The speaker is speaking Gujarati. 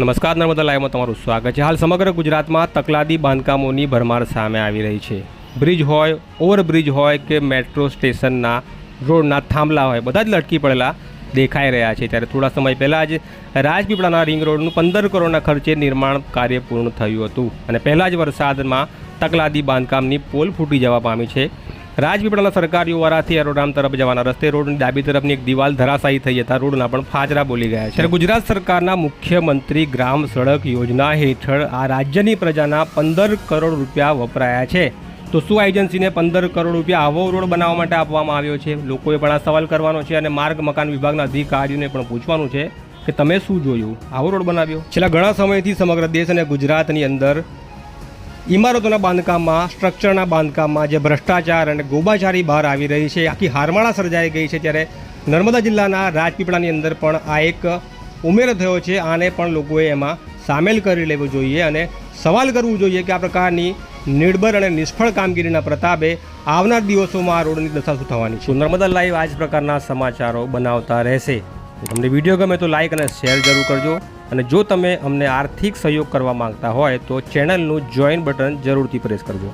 નમસ્કાર નર્મદા લાઈવમાં તમારું સ્વાગત છે. હાલ સમગ્ર ગુજરાતમાં તકલાદી બાંધકામોની ભરમાર સામે આવી રહી છે. બ્રિજ હોય, ઓવરબ્રિજ હોય કે મેટ્રો સ્ટેશનના રોડના થાંભલા હોય, બધા જ લટકી પડેલા દેખાઈ રહ્યા છે. ત્યારે થોડા સમય પહેલાં જ રાજપીપળાના રિંગ રોડનું પંદર કરોડના ખર્ચે નિર્માણ કાર્ય પૂર્ણ થયું હતું. અને પહેલાં જ વરસાદમાં તકલાદી બાંધકામની પોલ ફૂટી જવા પામી છે. રાજપીપળાના સરકારી ઓવારાથી એરોડામ તરફ જવાના રસ્તે રોડની ડાબી તરફની એક દિવાલ ધરાશાયી થઈ જતા રોડના પણ ફાજરા બોલી ગયા છે. ગુજરાત સરકારના મુખ્યમંત્રી ગ્રામ સડક યોજના હેઠળ આ રાજ્યની પ્રજાના પંદર કરોડ રૂપિયા વપરાયા છે. તો શું એજન્સીને પંદર કરોડ રૂપિયા આવો રોડ બનાવવા માટે આપવામાં આવ્યો છે? લોકોએ પણ આ સવાલ કરવાનો છે અને માર્ગ મકાન વિભાગના અધિકારીઓને પણ પૂછવાનું છે કે તમે શું જોયું? આવો રોડ બનાવ્યો. છેલ્લા ઘણા સમયથી સમગ્ર દેશ અને ગુજરાતની અંદર ઇમારતોના બાંધકામમાં, સ્ટ્રક્ચરના બાંધકામમાં જે ભ્રષ્ટાચાર અને ગોબાચારી બહાર આવી રહી છે, આખી હારમાળા સર્જાઈ ગઈ છે, ત્યારે નર્મદા જિલ્લાના રાજપીપળાની અંદર પણ આ એક ઉમેરો થયો છે. આને પણ લોકોએ એમાં સામેલ કરી લેવો જોઈએ અને સવાલ કરવું જોઈએ કે આ પ્રકારની નિર્ભર અને નિષ્ફળ કામગીરીના પ્રતાપે આવનાર દિવસોમાં આ રોડની દશા શું થવાની છે? નર્મદા લાઈવ આ જ પ્રકારના સમાચારો બનાવતા રહેશે. તમને વીડિયો ગમે તો લાઇક અને શેર જરૂર કરજો. અને જો તમે અમને આર્થિક સહયોગ કરવા માંગતા હોય તો ચેનલનું જોઈન બટન જરૂરથી પ્રેસ કરજો.